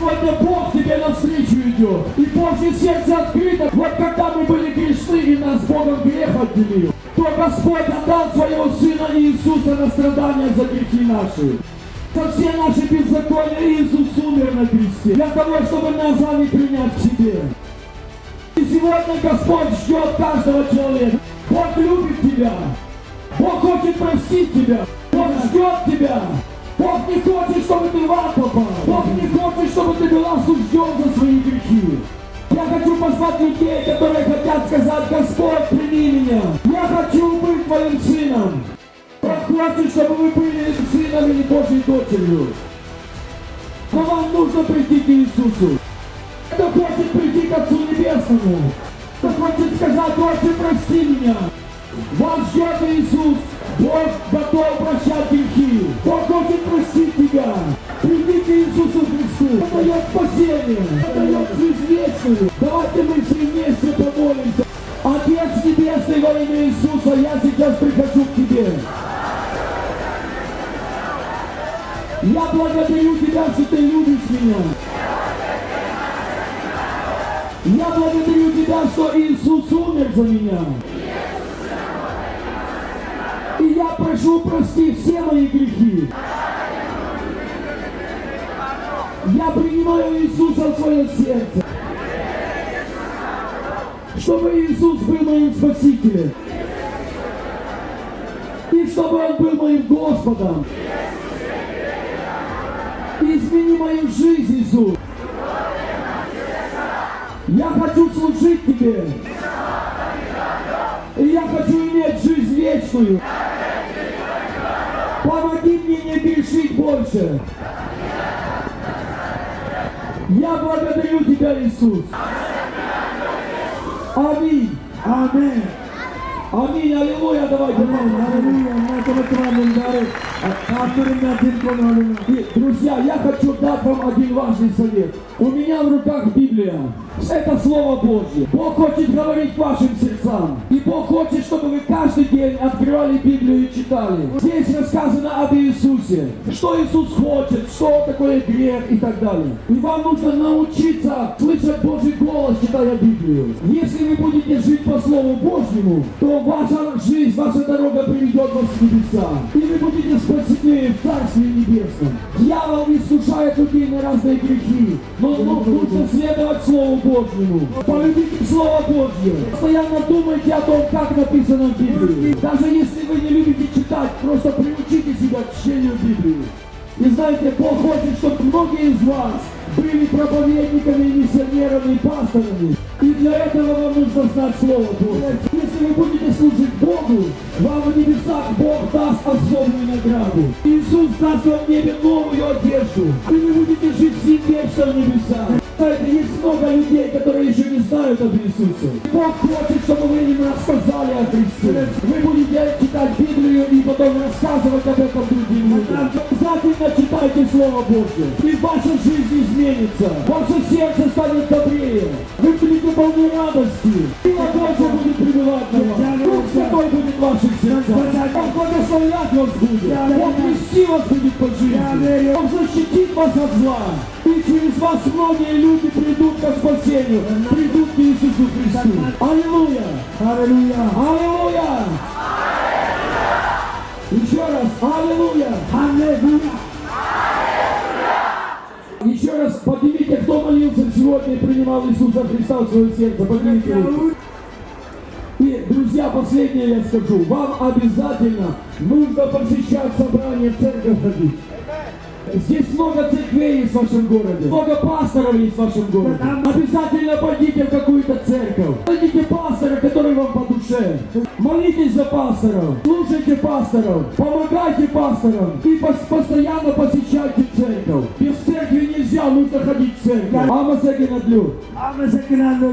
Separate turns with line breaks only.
Сегодня Бог тебе навстречу идет. И Божье сердце открыто. Вот когда мы были грешны и нас Богом грех отделил, то Господь отдал своего Сына Иисуса на страдания за грехи наши. За все наши беззакония Иисус умер на кресте. Для того, чтобы нас вами принять к себе. И сегодня Господь ждет каждого человека. Бог любит тебя. Бог хочет простить тебя. Позвать людей, которые хотят сказать, Господь, прими меня. Я хочу быть твоим сыном. Хочет, чтобы вы были сыном или Божьей дочерью. Но вам нужно прийти к Иисусу. Кто хочет прийти к Отцу Небесному. Кто хочет сказать, Отче, прости меня. Вас ждет Иисус. Бог готов прощать грехи. Бог хочет простить тебя. Приди Христу. Он дает спасение. Он дает жизнь вечную. Давайте мы все вместе помолимся. Отец Небесный во имя Иисуса, я сейчас прихожу к тебе. Я благодарю тебя, что ты любишь меня. Я благодарю тебя, что Иисус умер за меня. И я прошу прости все мои грехи. Я принимаю Иисуса в свое сердце. Чтобы Иисус был моим Спасителем. И чтобы Он был моим Господом. Измени мою жизнь, Иисус. Я хочу служить Тебе. И я хочу иметь жизнь вечную. Помоги мне не грешить больше. Я благодарю Тебя, Иисус. Аминь.
Amen.
Аминь. Аллилуйя. Давайте.
Hallelujah. मैं контрольные удары, авторы на один
контрольный. Друзья, я хочу дать вам один важный совет. У меня в руках Библия. Это Слово Божье. Бог хочет говорить вашим сердцам. И Бог хочет, чтобы вы каждый день открывали Библию и читали. Здесь рассказано об Иисусе. Что Иисус хочет, что такое грех и так далее. И вам нужно научиться слышать Божий голос, читая Библию. Если вы будете жить по Слову Божьему, то ваша жизнь, ваша дорога приведет вас к небесам. И вы будете спасены в Царстве Небесном. Дьявол искушает людей на разные грехи, но ну, нужно следовать Слову Божьему. Полюбите Слово Божье. Постоянно думайте о том, как написано в Библии. Даже если вы не любите читать, просто приучите себя к чтению Библии. И знаете, Бог хочет, чтобы многие из вас были проповедниками, миссионерами и пасторами. И для этого вам нужно знать Слово Божье. Если вы будете служить Богу, вам в небесах Бог даст особую награду. Иисус даст вам в небе новую одежду. И вы будете жить Ним вечно в небесах. Знаете, есть много людей, которые еще не знают об Иисусе. Бог хочет, чтобы вы им рассказали о Христе. Вы будете читать Библию и потом рассказывать об этом другим людям. Обязательно читайте Слово Божье. И ваша жизнь изменится. Ваше сердце станет добрее. Бог вести вас будет по жизни. Бог защитит вас от зла. И через вас многие люди придут к спасению. Придут к Иисусу Христу. Аллилуйя!
Hallelujah.
Аллилуйя! Еще раз, аллилуйя!
Hallelujah.
Еще раз поднимите, кто молился сегодня и принимал Иисуса Христа в свое сердце. Поднимите руки. Последнее я скажу. Вам обязательно нужно посещать собрание, в церковь ходить. Здесь много церквей есть в вашем городе. Много пасторов есть в вашем городе. Обязательно пойдите в какую-то церковь. Найдите пастора, который вам по душе. Молитесь за пасторов. Слушайте пасторов. Помогайте пасторам. И пос- постоянно посещайте церковь. Без церкви нельзя, нужно ходить в церковь. Амасаки надлю.
Amen sa kinalo